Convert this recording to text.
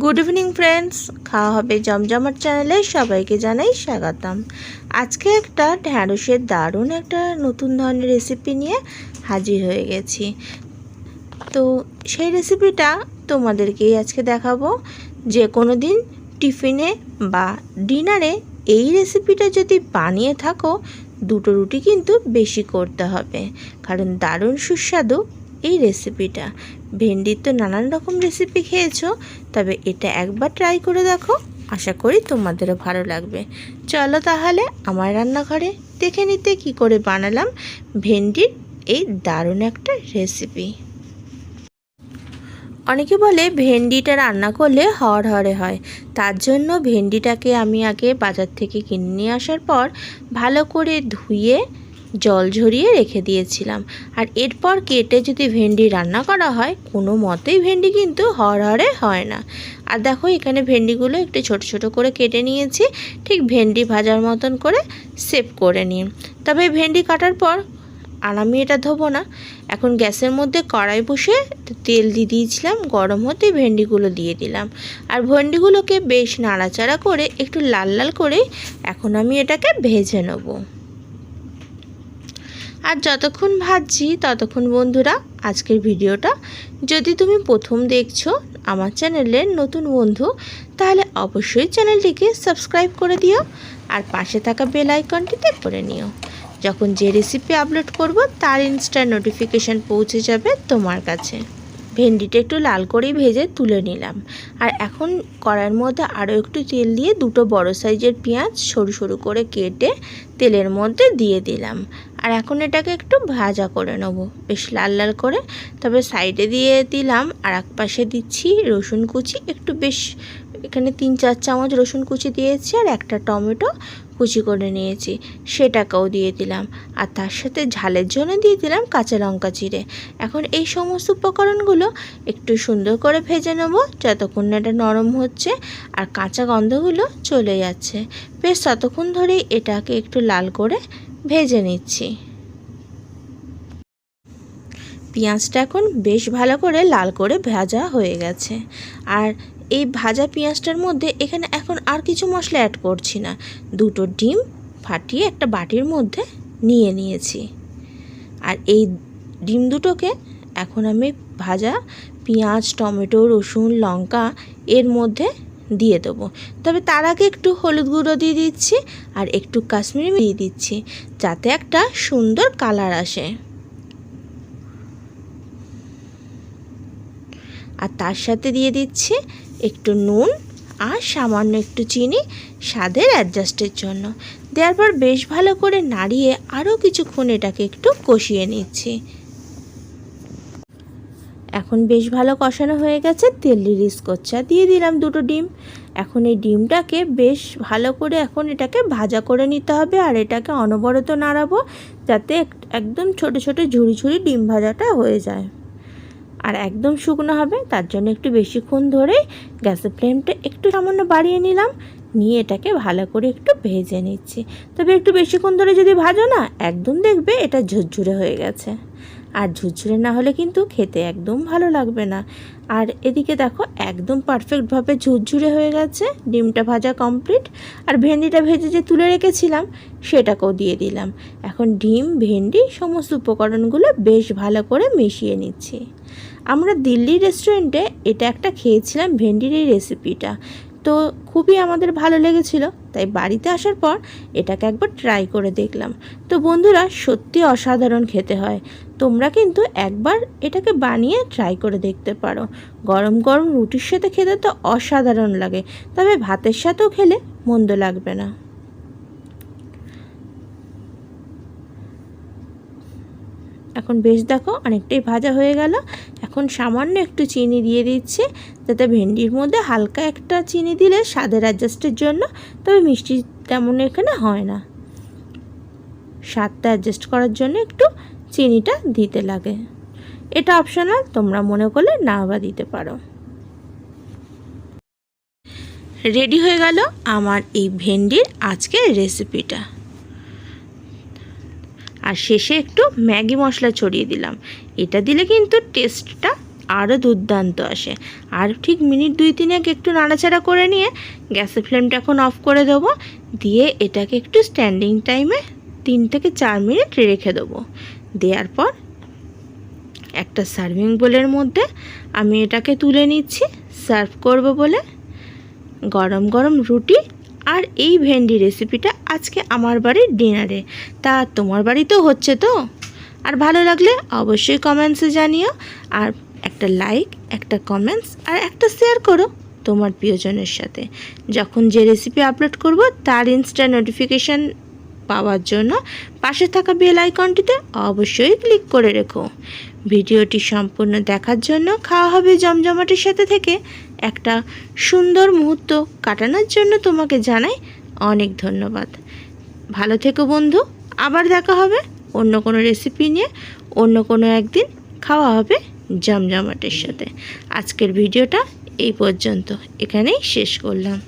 Good evening friends খাওয়া হবে জমজমাট চ্যানেলে সবাইকে জানাই স্বাগতম। আজকে একটা ঢ্যাঁড়সের দারুণ একটা নতুন ধরনের রেসিপি নিয়ে হাজির হয়ে গেছি। তো সেই রেসিপিটা তোমাদেরকেই আজকে দেখাবো। যে কোনো দিন টিফিনে বা ডিনারে এই রেসিপিটা যদি বানিয়ে থাকো, দুটো রুটি কিন্তু বেশি করতে হবে। কারণ দারুণ সুস্বাদু এই রেসিপিটা ভেন্ডির তো নানান রকম রেসিপি খেয়েছো, তবে এটা একবার ট্রাই করে দেখো। আশা করি তোমাদেরও ভালো লাগবে। চলো তাহলে আমার রান্নাঘরে দেখে নিতে কি করে বানালাম ভেন্ডির এই দারুণ একটা রেসিপি অনেকে বলে ভেন্ডিটা রান্না করলে হর হরে হয়। তার জন্য ভেন্ডিটাকে আমি আগে বাজার থেকে কিনে নিয়ে আসার পর ভালো করে ধুয়ে জল ঝরিয়ে রেখে দিয়েছিলাম। আর এরপর কেটে যদি ভেন্ডি রান্না করা হয়, কোনো মতেই ভেন্ডি কিন্তু হরহরে হয় না। আর দেখো, এখানে ভেন্ডিগুলো একটু ছোট ছোট করে কেটে নিয়েছি। ঠিক ভেন্ডি ভাজার মতন করে সেভ করে নিই। তবে ভেন্ডি কাটার পর আর আমি এটা ধোবো না। এখন গ্যাসের মধ্যে কড়াই বসে তেল দিয়ে দিয়েছিলাম, গরম হতে ভেন্ডিগুলো দিয়ে দিলাম। আর ভেন্ডিগুলোকে বেশ নাড়াচাড়া করে একটু লাল লাল করে এখন আমি এটাকে ভেজে নেব। আর যতক্ষণ ভাজছি ততক্ষণ বন্ধুরা, আজকের ভিডিওটা যদি তুমি প্রথম দেখছ আমার চ্যানেলের নতুন বন্ধু, তাহলে অবশ্যই চ্যানেলটিকে সাবস্ক্রাইব করে দিও আর পাশে থাকা বেল আইকনটিতে করে নিও। যখন যে রেসিপি আপলোড করব, তার ইনস্ট্যান্ট নোটিফিকেশান পৌঁছে যাবে তোমার কাছে। ভেন্ডিটা একটু লাল করেই ভেজে তুলে নিলাম। আর এখন কড়াইয়ের মধ্যে আরও একটু তেল দিয়ে দুটো বড় সাইজের পেঁয়াজ সরু সরু করে কেটে তেলের মধ্যে দিয়ে দিলাম। আর এখন এটাকে একটু ভাজা করে নেব। বেশ লাল লাল করে। তবে সাইডে দিয়ে দিলাম আর এক পাশে দিচ্ছি রসুন কুচি। একটু বেশ এখানে তিন চার চামচ রসুন কুচি দিয়েছি আর একটা টমেটো কুচি করে নিয়েছি। সেটাকেও দিয়ে দিলাম। আর তার সাথে ঝালের জন্য দিয়ে দিলাম কাঁচা লঙ্কা চিড়ে এখন এই সমস্ত উপকরণগুলো একটু সুন্দর করে ভেজে নেব যতক্ষণ না এটা নরম হচ্ছে আর কাঁচা গন্ধগুলো চলে যাচ্ছে। বেশ ততক্ষণ ধরেই এটাকে একটু লাল করে ভেজে নিচ্ছি। পেঁয়াজটা এখন বেশ ভালো করে লাল করে ভাজা হয়ে গেছে। আর এই ভাজা পেঁয়াজটার মধ্যে এখানে এখন আর কিছু মশলা অ্যাড করছি না। দুটো ডিম ফাটিয়ে একটা বাটির মধ্যে নিয়ে নিয়েছি। আর এই ডিম দুটোকে এখন আমি ভাজা পেঁয়াজ, টমেটো, রসুন, লঙ্কা এর মধ্যে দিয়ে দেবো। তবে তার আগে একটু হলুদ গুঁড়ো দিয়ে দিচ্ছি আর একটু কাশ্মীরি দিয়ে দিচ্ছি, যাতে একটা সুন্দর কালার আসে। আর তার সাথে দিয়ে দিচ্ছি একটু নুন আর সামান্য একটু চিনি স্বাদের অ্যাডজাস্টের জন্য। দেওয়ার পর বেশ ভালো করে নাড়িয়ে আরও কিছুক্ষণ এটাকে একটু কষিয়ে নিচ্ছি। এখন বেশ ভালো কষানো হয়ে গেছে, তেল রিলিজ করছে। আর দিয়ে দিলাম দুটো ডিম। এখন এই ডিমটাকে বেশ ভালো করে এখন এটাকে ভাজা করে নিতে হবে আর এটাকে অনবরত নাড়াবো যাতে একদম ছোট ছোট ঝুড়ি ঝুড়ি ডিম ভাজাটা হয়ে যায়। আর একদম শুকনো হবে, তার জন্য একটু বেশিক্ষণ ধরে গ্যাসের ফ্লেমটা একটু সামান্য বাড়িয়ে নিলাম। নিয়ে এটাকে ভালো করে একটু ভেজে নিচ্ছি। তবে একটু বেশিক্ষণ ধরে যদি ভাজো না, একদম দেখবে এটা ঝুরঝুরে হয়ে গেছে। আর ঝুরঝুরে না হলে কিন্তু খেতে একদম ভালো লাগবে না। আর এদিকে দেখো একদম পারফেক্টভাবে ঝুরঝুরে হয়ে গেছে, ডিমটা ভাজা কমপ্লিট আর ভেন্ডিটা ভেজে যে তুলে রেখেছিলাম, সেটাকেও দিয়ে দিলাম। এখন ডিম, ভেন্ডি, সমস্ত উপকরণগুলো বেশ ভালো করে মিশিয়ে নিচ্ছি। আমরা দিল্লি রেস্টুরেন্টে এটা একটা খেয়েছিলাম, ভেন্ডির এই রেসিপিটা তো খুবই আমাদের ভালো লেগেছিল। তাই বাড়িতে আসার পর এটাকে একবার ট্রাই করে দেখলাম। তো বন্ধুরা, সত্যি অসাধারণ খেতে হয়। তোমরা কিন্তু একবার এটাকে বানিয়ে ট্রাই করে দেখতে পারো। গরম গরম রুটির সাথে খেতে তো অসাধারণ লাগে। তবে ভাতের সাথেও খেলে মন্দ লাগবে না। এখন বেশ দেখো অনেকটাই ভাজা হয়ে গেল। এখন সামান্য একটু চিনি দিয়ে দিচ্ছি, যাতে ভেন্ডির মধ্যে হালকা একটা চিনি দিলে স্বাদের অ্যাডজাস্টের জন্য, তবে মিষ্টি তেমন এখানে হয় না। স্বাদটা অ্যাডজাস্ট করার জন্য একটু চিনিটা দিতে লাগে। এটা অপশনাল তোমরা মনে করলে না বা দিতে পারো। রেডি হয়ে গেল আমার এই ভেন্ডির আজকের রেসিপিটা আর শেষে একটু ম্যাগি মশলা ছড়িয়ে দিলাম। এটা দিলে কিন্তু টেস্টটা আরও দুর্দান্ত আসে। আর ঠিক মিনিট দুই তিনেক একটু নাড়াচাড়া করে নিয়ে গ্যাসের ফ্লেমটা এখন অফ করে দেবো। দিয়ে এটাকে একটু স্ট্যান্ডিং টাইমে তিন থেকে চার মিনিট রেখে দেবো। দেওয়ার পর একটা সার্ভিং বোলের মধ্যে আমি এটাকে তুলে নিচ্ছি। সার্ভ করব বলে। গরম গরম রুটি আর এই ভেন্ডি রেসিপিটা আজকে আমার বাড়ির ডিনারে তা তোমার বাড়িতেও হচ্ছে তো? আর ভালো লাগলে অবশ্যই কমেন্টসে জানিও, আর একটা লাইক একটা কমেন্টস আর একটা শেয়ার করো তোমার প্রিয়জনের সাথে। যখন যে রেসিপি আপলোড করব, তার ইনস্টা নোটিফিকেশান পাওয়ার জন্য পাশে থাকা বেল আইকনটিতে অবশ্যই ক্লিক করে রেখো। ভিডিওটি সম্পূর্ণ দেখার জন্য খাওয়া হবে জমজমাটের সাথে থেকে। একটা সুন্দর মুহূর্ত কাটানোর জন্য তোমাকে জানাই অনেক ধন্যবাদ। ভালো থেকো বন্ধু, আবার দেখা হবে অন্য কোনো রেসিপি নিয়ে, অন্য কোনো একদিন খাওয়া হবে জমজমাটের সাথে। আজকের ভিডিওটা এই পর্যন্ত, এখানেই শেষ করলাম।